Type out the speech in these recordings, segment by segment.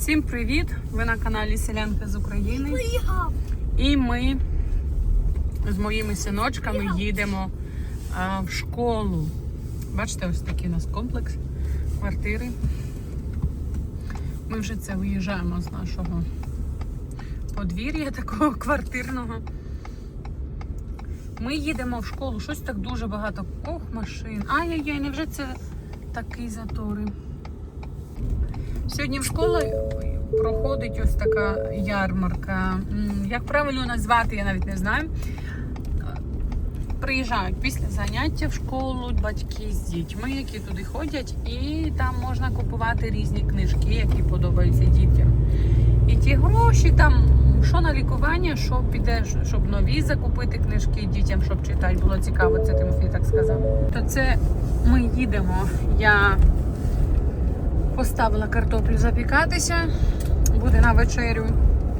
Всім привіт! Ви на каналі Селянка з України. І ми з моїми синочками їдемо а, в школу. Бачите, ось такий у нас комплекс квартири. Ми вже це виїжджаємо з нашого подвір'я такого квартирного. Ми їдемо в школу, щось так дуже багато. Ох, машин. Ай-яй-яй, невже це такі затори? Сьогодні в школі проходить ось така ярмарка. Як правильно назвати, я навіть не знаю. Приїжджають після заняття в школу батьки з дітьми, які туди ходять, і там можна купувати різні книжки, які подобаються дітям. І ті гроші там, що на лікування, що піде, щоб нові закупити книжки дітям, щоб читати. Було цікаво, це Тимофій так сказав. То це ми їдемо. Я поставила картоплю запікатися, буде на вечерю.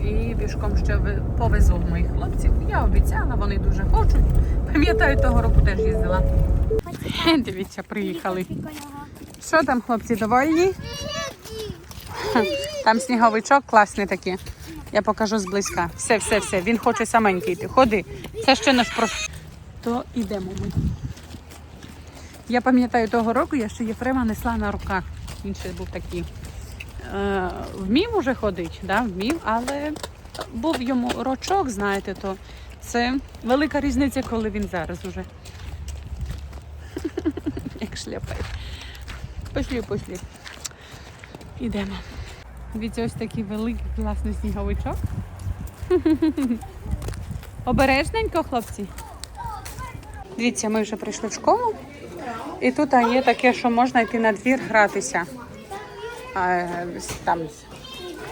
І пішком ще повезу моїх хлопців. Я обіцяла, вони дуже хочуть. Пам'ятаю, того року теж їздила. Дивіться, приїхали. Що там, хлопці, довольні? Там сніговичок класний такий. Я покажу зблизька. Все, все, все. Він хоче саменький йти. Ходи. Це ще наш проф. То йдемо ми. Я пам'ятаю того року, я ще Єфрема несла на руках. Він ще був такий. Е, вмів уже ходити, да? вмів, але був йому рочок, знаєте, то це велика різниця, коли він зараз уже. Як шляпає. Пошлі, пошлі. Ідемо. Дивіться, ось такий великий класний сніговичок. Обережненько, хлопці. Дивіться, ми вже прийшли в школу. І тут є таке, що можна йти на двір гратися. Там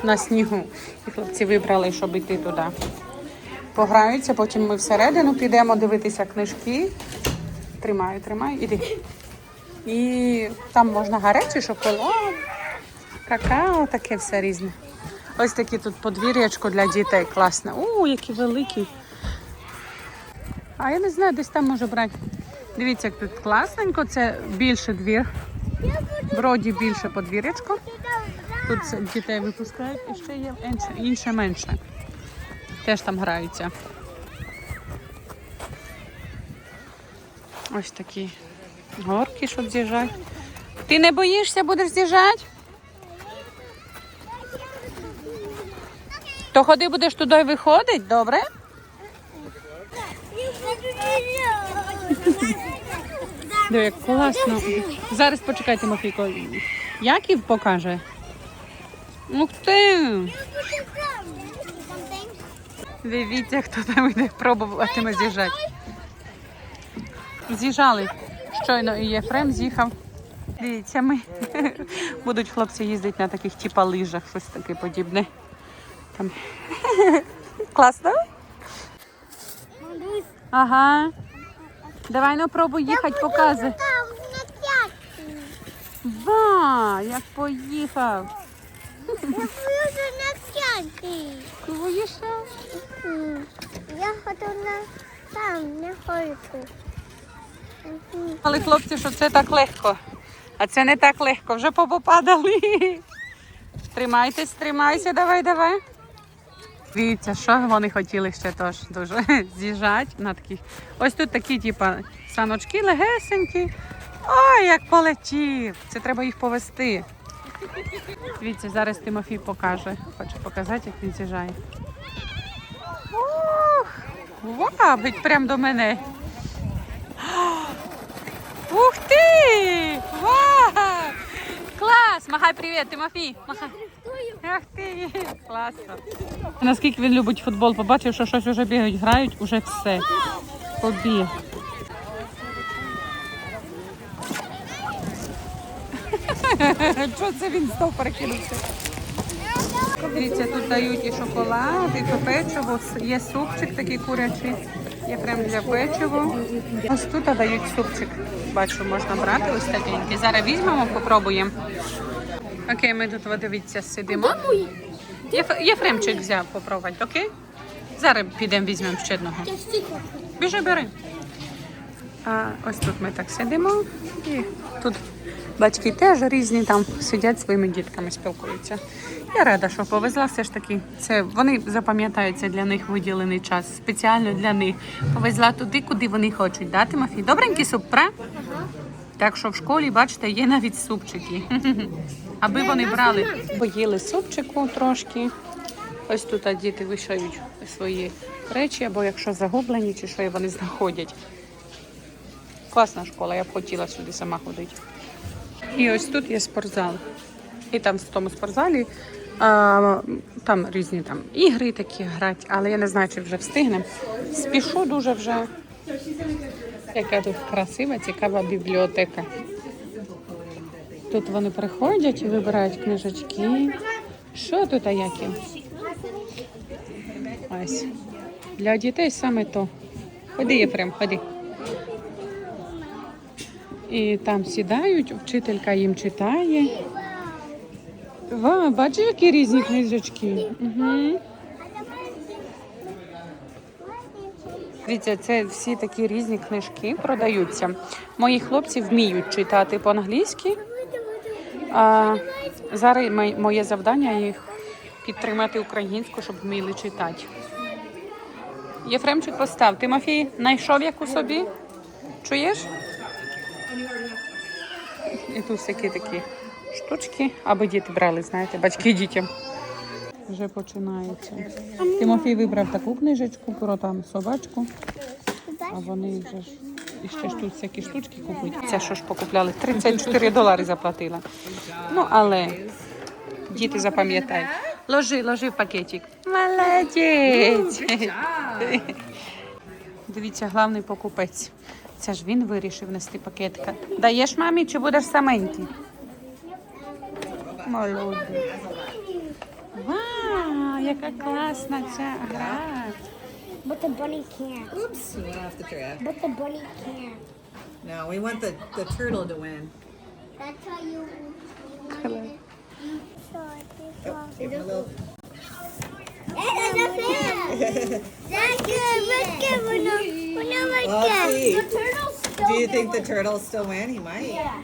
на снігу. І хлопці вибрали, щоб йти туди. Пограються, потім ми всередину підемо дивитися книжки. Тримаю, тримаю, іди. І там можна гарячий шоколад, какао, таке все різне. Ось таке тут подвір'ячко для дітей класне. У, які великі. А я не знаю, десь там може брати. Дивіться, як тут класненько, це більше двір. Вроді більше подвір'ячко. Тут дітей випускають і ще є інше, менше. Теж там граються. Ось такі горки, щоб з'їжджати. Ти не боїшся, будеш з'їжджати? То ходи будеш туди виходити, добре? Диви, як класно. Зараз почекайте, Мафійко. Яків покаже. Ух ти! Дивіться, хто там іде пробуватиме з'їжджати. З'їжджали. Щойно і Єфрем з'їхав. Дивіться, ми будуть хлопці їздити на таких типа лижах, щось таке подібне. Там. Класно? Ага. Давай ну пробуй їхати, показуй. Ва, як поїхав. Я буду на п'ятки. Боїшся? М, Я хочу на там, хольку. Мгм. Але хлопці, що це так легко. А це не так легко, вже попадали. Тримайтесь, тримайся, давай, давай. Дивіться, що вони хотіли ще теж дуже з'їжджати на таких. Ось тут такі, типа, саночки легесенькі. Ой, як полетів! Це треба їх повести. Дивіться, зараз Тимофій покаже. Хоче показати, як він з'їжджає. Ух! Вабить прям до мене. Ух ти! Вау! Клас! Махай привіт, Тимофій! Махай. Ах ти! Класно. Наскільки він любить футбол, побачив, що щось вже бігають, грають, уже все. Побіг. Що це він знов перекинувся? Дивіться, тут дають і шоколад, і печиво, є супчик такий курячий, є прям для печива. Ось тут дають супчик. Бачу, можна брати ось такенький. Зараз візьмемо, попробуємо. Окей, ми тут, дивіться, сидимо. Єф- Єфремчик взяв попробувати, окей? Зараз підемо візьмемо ще одного. Біжи, бери. А ось тут ми так сидимо і тут Батьки теж різні там сидять своїми дітками, спілкуються. Я рада, що повезла все ж таки. Це вони запам'ятаються для них виділений час. Спеціально для них. Повезла туди, куди вони хочуть. Да, Тимофій? Добренький суп, пра? Так що в школі, бачите, є навіть супчики. Аби вони брали. Поїли супчику трошки. Ось тут діти вишають свої речі, або якщо загублені, чи що вони знаходять. Класна школа, я б хотіла сюди сама ходити. І ось тут є спортзал. І там в тому спортзалі а, там різні там ігри такі грати, але я не знаю, чи вже встигнемо. Спішу дуже вже. Яка тут красива, цікава бібліотека. Тут вони приходять і вибирають книжечки. Що тут а які? Ось. Для дітей саме то. Ходи, Єфрем, ходи. І там сідають, вчителька їм читає. Ва, бачиш, які різні книжечки. Угу. Дивіться, це всі такі різні книжки продаються. Мої хлопці вміють читати по-англійськи. А зараз моє завдання їх підтримати українську, щоб вміли читати. Єфремчик постав. Тимофій знайшов яку собі? Чуєш? І тут всякі такі штучки, аби діти брали, знаєте, батьки дітям. Вже починається. Тимофій вибрав таку книжечку про там собачку, а вони вже ж і ще ж тут всякі штучки купують. Це що ж покупляли? 34 долари заплатила. Ну, але діти запам'ятають. Ложи, ложи в пакетик. Молодець! Дивіться, главний покупець. Це ж він вирішив нести пакетка. Даєш мамі чи будеш саменький? Молодець. Вау, яка класна ця гра. But the bunny can't. Oops, you went off the track. But the bunny can't. No, we want the, the turtle to win. That's how you. Hello. Give him a little. That's a fair. That's good. Let's get one of one of my Well, let's see. The turtle's still Do you think the turtle still win? He might.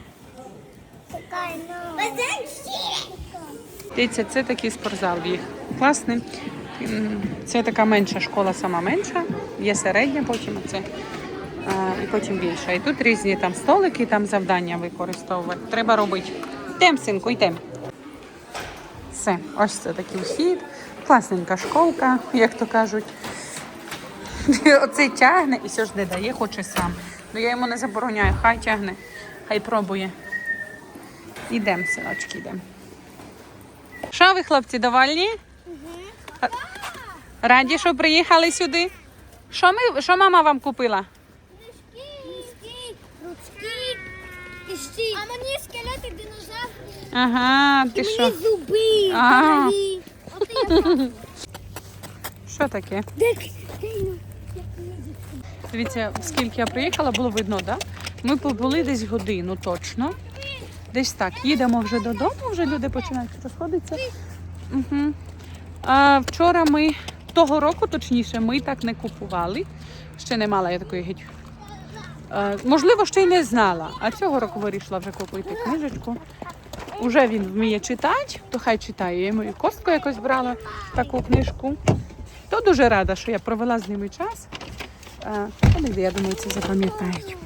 But then she. Дивіться, це такий спортзал в їх. Класний. Це така менша школа, сама менша. Є середня, потім це. І потім більша. І тут різні там столики, там завдання використовувати. Треба робити. Йдем, синку, йдем. Все, ось це такий вхід. Класненька школка, як то кажуть. Оцей тягне і все ж не дає, хоче сам. Ну я йому не забороняю, хай тягне, хай пробує. Ідемо, синочки, йдемо. Що ви, хлопці, довольні? Раді, що приїхали сюди? Що, ми, що мама вам купила? Ручки. Кишки. А мені скелети динозаврів. Ага, ти що? зуби. А. дорогі. От я Що таке? так. Дивіться, скільки я приїхала, було видно, да? Ми побули десь годину точно. Десь так. Їдемо вже додому, вже люди починають розходитися. Угу. А вчора ми того року, точніше, ми так не купували. Ще не мала я такої геть. Е, можливо, ще й не знала. А цього року вирішила вже купити книжечку. Уже він вміє читати, то хай читає. Я йому і костку якось брала таку книжку. То дуже рада, що я провела з ними час. Е, Вони, я думаю, це запам'ятають.